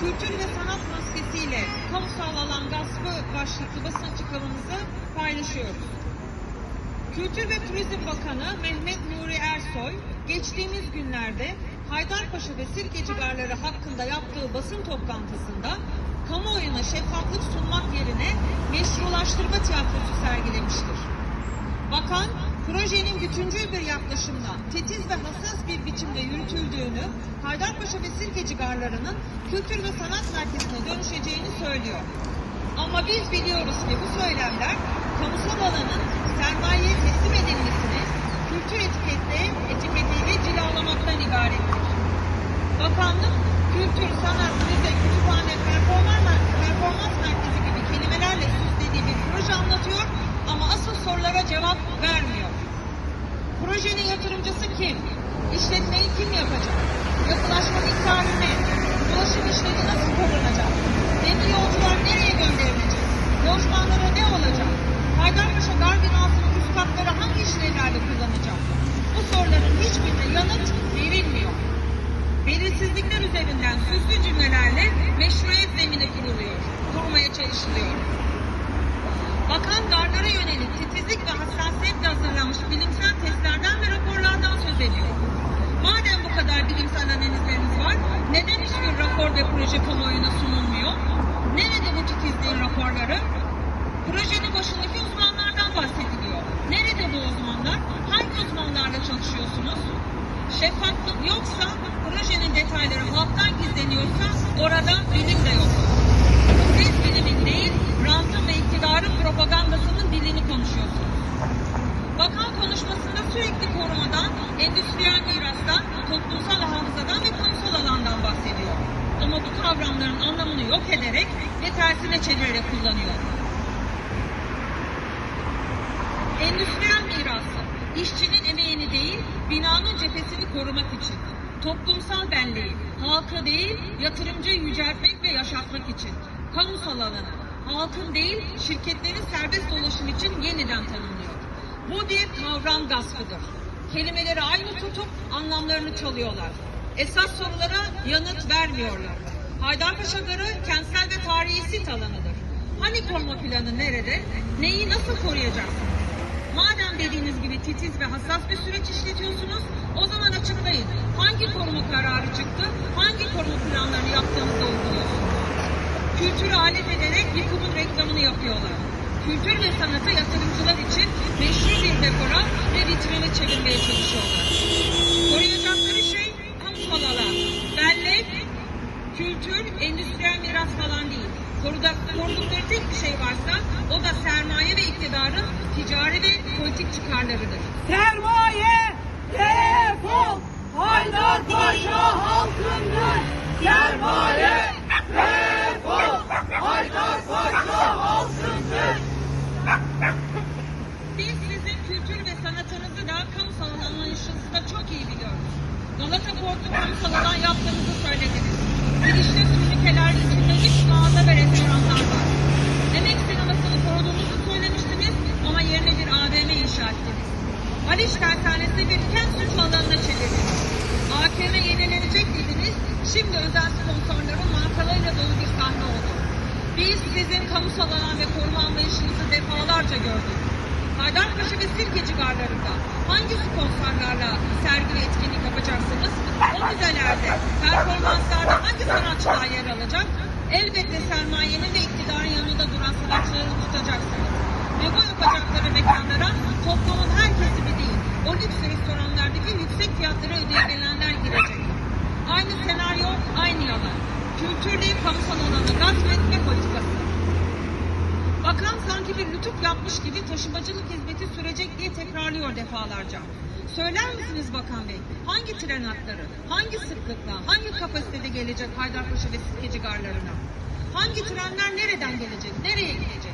kültür ve sanat maskesiyle kamusal alan gaspı başlıklı basın çıkarımımızı paylaşıyoruz. Kültür ve Turizm Bakanı Mehmet Nuri Ersoy, geçtiğimiz günlerde Haydarpaşa ve Sirkeci Garları hakkında yaptığı basın toplantısında kamuoyuna şeffaflık sunmak yerine meşrulaştırma tiyatrosu sergilemiştir. Bakan, projenin bütüncül bir yaklaşımla titiz ve hassas bir biçimde yürütüldüğünü, Haydarpaşa ve Sirkeci Garları'nın kültür ve sanat merkezine dönüşeceğini söylüyor. Ama biz biliyoruz ki bu söylemler kurmaya çalışılıyor. Bakan garlara yönelik titizlik ve hassasiyetle hazırlanmış bilimsel testlerden ve raporlardan söz ediyor. Madem bu kadar bilimsel analizleriniz var, neden hiçbir rapor ve proje kamuoyuna sunulmuyor? Nerede bu titizliğin raporları? Projenin başındaki uzmanlardan bahsediliyor. Nerede bu uzmanlar? Hangi uzmanlarla çalışıyorsunuz? Şeffaflık yoksa, projenin detayları halktan gizleniyorsa orada bilim de yok. Siz bilimin değil, rantın ve iktidarın propagandasının dilini konuşuyorsunuz. Bakan konuşmasında sürekli korumadan, endüstriyel mirastan, toplumsal hafızadan ve kamusal alandan bahsediyor. Ama bu kavramların anlamını yok ederek ve tersine çevirerek kullanıyor. Endüstriyel mirası, işçinin emeğini değil, binanın cephesini korumak için. Toplumsal benliği, halkı değil, yatırımcıyı yüceltmek ve yaşatmak için. Kamusal alanı, halkın değil, şirketlerin serbest dolaşım için yeniden tanımlıyor. Bu bir kavram gaspıdır. Kelimeleri aynı tutup anlamlarını çalıyorlar. Esas sorulara yanıt vermiyorlar. Haydarpaşa Garı kentsel ve tarihi sit alanıdır. Hani koruma planı nerede? Neyi nasıl koruyacaksınız? Madem dediğiniz gibi titiz ve hassas bir süreç işletiyorsunuz, o zaman açıklayın. Hangi koruma kararı çıktı, hangi koruma planlarını yaptığınızda uyguluyorsunuz? Kültürü alet ederek yıkımın reklamını yapıyorlar. Kültür ve sanatı yatırımcılar için meşru bir dekora ve vitrine çevirmeye çalışıyorlar. Koruyacakları şey bellek, kültür, endüstriyel miras falan değil. Korudukları tek bir şey varsa o da sermaye ve iktidarın ticari ve politik çıkarlarıdır. Sermaye defol! Haydarpaşa halkındır! Sermaye defol! Haydarpaşa halkındır! Biz sizin kültür ve sanatınızı da kamusal anlayışınızı da çok iyi biliyoruz. Galata Port'u kamusal alan yaptığınızı söylediniz. Girişte turnikeler, içindeki mağaza ve restoranlar var. Emek sinemasını koruduğunuzu söylemiştiniz ama yerine bir AVM inşa ettiniz. Haliç Tersanesi bir kent suç alanına çevirdiniz. AKM yenilenecek dediniz, şimdi özel sponsorların markalarıyla dolu bir sahne oldu. Biz sizin kamusal alan ve koruma anlayışınızı defalarca gördük. Haydarpaşa ve Sirkeci garlarında hangi sponsorlarla sergi ve etkinlik yapacaksınız? O müzelerde, performanslarda hangi sanatçılar yer alacak? Elbette sermayenin ve iktidarın yanında duran sanatçıları tutacaksınız. Ve bu yapacakları mekanlara toplumun her kesimi değil, o lüks restoranlardaki yüksek fiyatları ödeyebilenler girecek. Aynı senaryo, aynı yalan. Kültür değil kamusal alanı gasp etme politikası. Bakan sanki bir lütuf yapmış gibi taşımacılık hizmeti sürecek diye tekrarlıyor defalarca. Söyler misiniz Bakan Bey? Hangi tren hatları, hangi sıklıkla, hangi kapasitede gelecek Haydarpaşa ve Sirkeci garlarına? Hangi trenler nereden gelecek, nereye gidecek?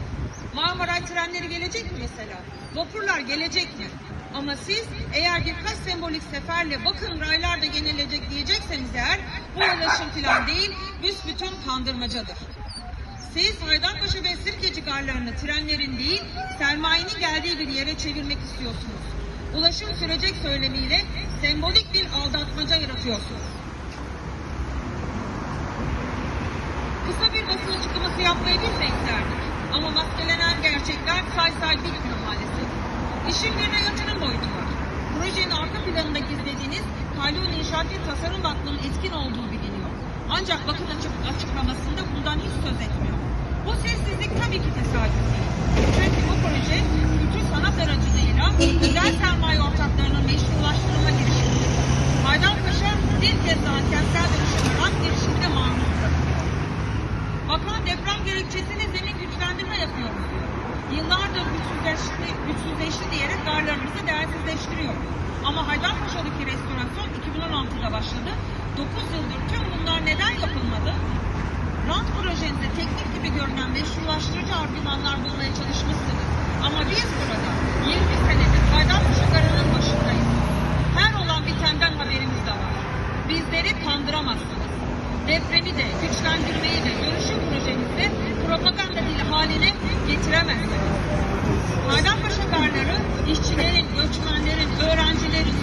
Marmaray trenleri gelecek mi mesela? Vapurlar gelecek mi? Ama siz eğer birkaç sembolik seferle bakın raylar da yenilecek diyecekseniz eğer bu ulaşım falan değil, büsbütün kandırmacadır. Siz Haydarpaşa ve Sirkeci garlarını trenlerin değil, sermayenin geldiği bir yere çevirmek istiyorsunuz. Ulaşım sürecek söylemiyle sembolik bir aldatmaca yaratıyorsunuz. kısa bir basın açıklaması yapmayı biz. Ama maskelenen gerçekler say say bitmiyor maalesef. İşin bir de yatırım boyutu var. Ancak bakın açık, açıklamasında bundan hiç söz etmiyor. Bu sessizlik tabii ki tesadüf değil. Çünkü bu proje kültür sanat aracılığıyla özel sermaye ortaklarının meşrulaştırılma girişimidir. Haydarpaşa bir kez daha kentsel dönüşüm olan girişimine maruz bırakılıyor. Bakan deprem gerekçesiyle zemin güçlendirme yapıyoruz. Yıllardır güçsüzleşti, güçsüzleşti diyerek garlarımızı değersizleştiriyor. Ama Haydarpaşa'daki restorasyon 2016'da başladı. 9 yıldır tüm bunlar neden yapılmadı? Rant projenize teknik gibi görünen meşrulaştırıcı argümanlar bulmaya çalışmışsınız. Ama biz burada 20 senedir Haydarpaşa Garı'nın başındayız. Her olan bitenden haberimiz de var. Bizleri kandıramazsınız. Depremi de, güçlendirmeyi de, dönüşüm projenizi propaganda dili haline getiremezsiniz. Haydarpaşa garları işçilerin, göçmenlerin, öğrencilerin,